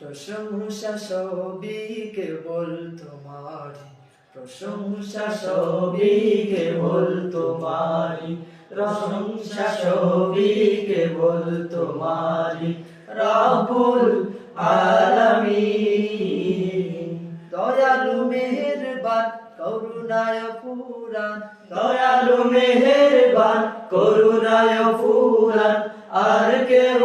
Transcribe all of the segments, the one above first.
প্রশংসা সবই কেবল তোমারি প্রশংসা সবই কেবল তোমারি প্রশংসা সবই কেবল তোমারি, রাবুল আলামিন। দয়ালু মেহেরবান, করুণায় পুরাণ দয়ালু মেহেরবান, করুণায় পুরাণ আর কেহ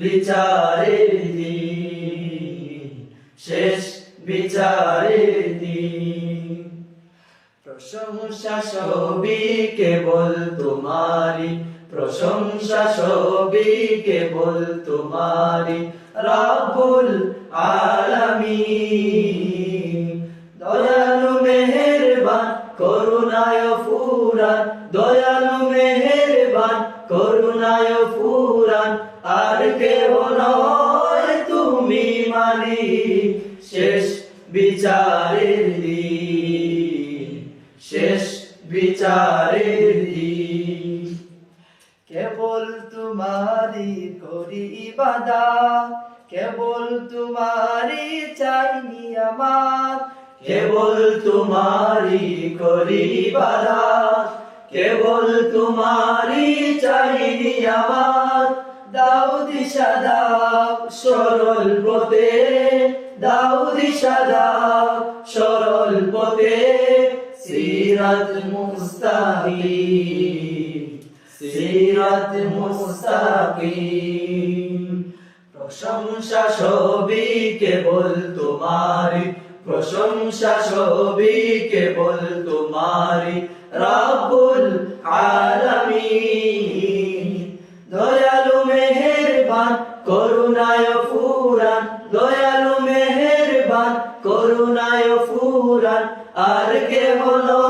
বিচারের শেষ বিচারের প্রশংসা সবই কেবল তোমারি প্রশংসা সবই কেবল তোমারি রাবুল আলামিন। তুমি শেষ বিচারের শেষ বিচারের কেবল তোমারি করি বাদা কেবল তোমারি চাইনি আমার, কেবল তোমারি করি বাদা কেবল তোমারি চাইনি আমার। দাও দিশা দাও সরল পথে। দাও দিশা দাও সরল পথে। সিরাত মুস্তাকিম সিরাত মুস্তাকিম। প্রশংসা সবই কেবল তোমার, প্রশংসা সবই কেবল তোমার। রাব্বুল আলামিন। করুণায় ফুরান, দয়ালু মেহেরবান, করুণায় ফুরান, আর কে হলো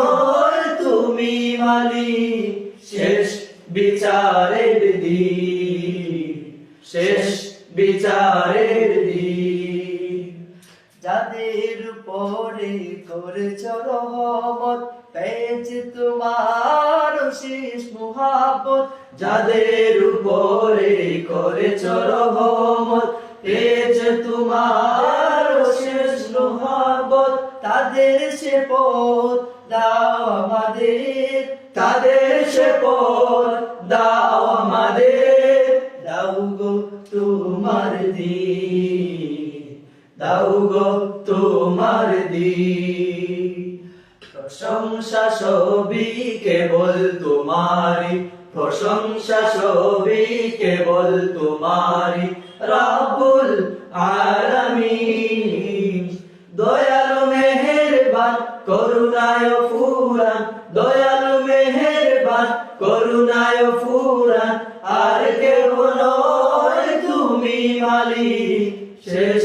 তুমি মালি। শেষ বিচারের দিন, শেষ বিচারের দিন। যাদের উপরে করেছ রহমত, পেয়েছে তোমার শেষ মুহাবত যাদের উপরে করেছ রহমত, পেয়েছে তোমার শেষ মুহাবত তাদের সে পথ দাও আমাদের, তাদের সে পথ দাও আমাদের। দাও গো তোমার দিন। দাও গো তোমার দিন প্রশংসা সবই কেবল তোমারি প্রশংসা সবই কেবল তোমারি রাবুল আলামিন, দয়ালু মেহেরবান, করুণায় ফুরান। দয়ালু মেহেরবান, করুণায় ফুরান। আর কেহ নয় তুমি মালিক শেষ